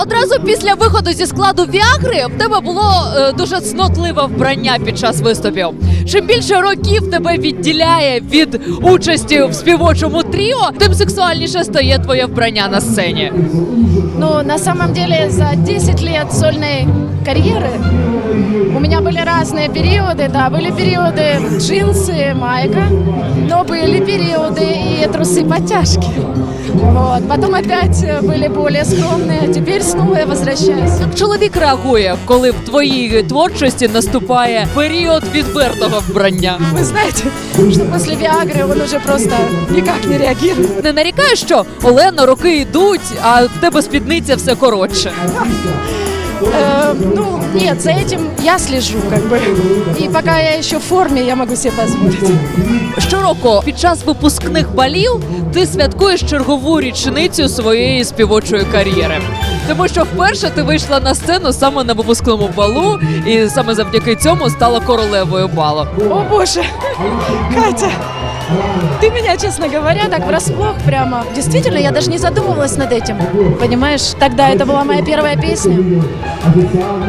Одразу після виходу зі складу Віагри в тебе було е, дуже цнотливе вбрання під час виступів Чим більше років тебе відділяє від участі в співочому тріо, тим сексуальніше стає твоє вбрання на сцені. Ну, на самом деле, за 10 лет сольной карьеры у меня были разные периоды. Да, были периоды джинсы, майка, но были периоды и трусы подтяжки. Вот. Потом опять э, были более скромные. Теперь снова я возвращаюсь. Як чоловік реагує, коли в твоїй творчості наступає період відвертого вбрання? Вы знаете, что после Виагры он уже просто никак не реагирует. Не нарікає, що Олено, роки йдуть, а в тебе спідниця все коротше. Э, ну, нет, за этим я слежу, как бы. И пока я еще в форме, я могу себе позволить. Щороку під час випускних балів ти святкуєш чергову річницю своєї співочої кар'єри. Тому що вперше ти вийшла на сцену саме на випускному балу, і саме завдяки цьому стала королевою балу. О боже, Катя, ты меня, честно говоря, так врасплох прямо. Действительно, я даже не задумывалась над этим. Понимаешь, тогда это была моя первая песня.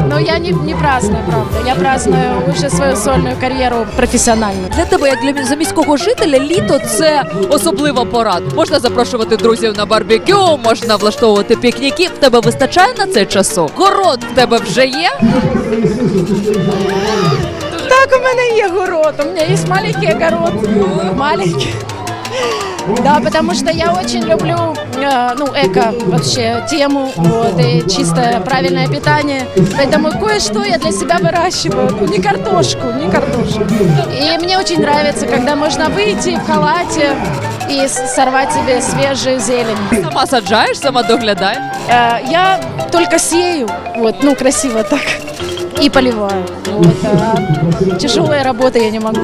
Но я не, не праздную, правда. Я праздную уже свою сольную карьеру профессиональную. Для тебе, як для заміського жителя, літо це особлива пора. Можна запрошувати друзів на барбекю, можна влаштовувати пікніки. В тебе вистачає на це часу? Город в тебе вже є? Так, у меня есть город. У меня есть маленький огород. Маленький. Да, потому что я очень люблю, э, ну, эко вообще тему, вот, и чистое правильное питание. Поэтому кое-что я для себя выращиваю. Ну, не картошку, не картошку. И мне очень нравится, когда можно выйти в халате и сорвать себе свежую зелень. Сама саджаєш, сама доглядаєш. Э, я только сею, вот, ну, красиво так, и поливаю. Вот, а тяжелая работа, я не могу.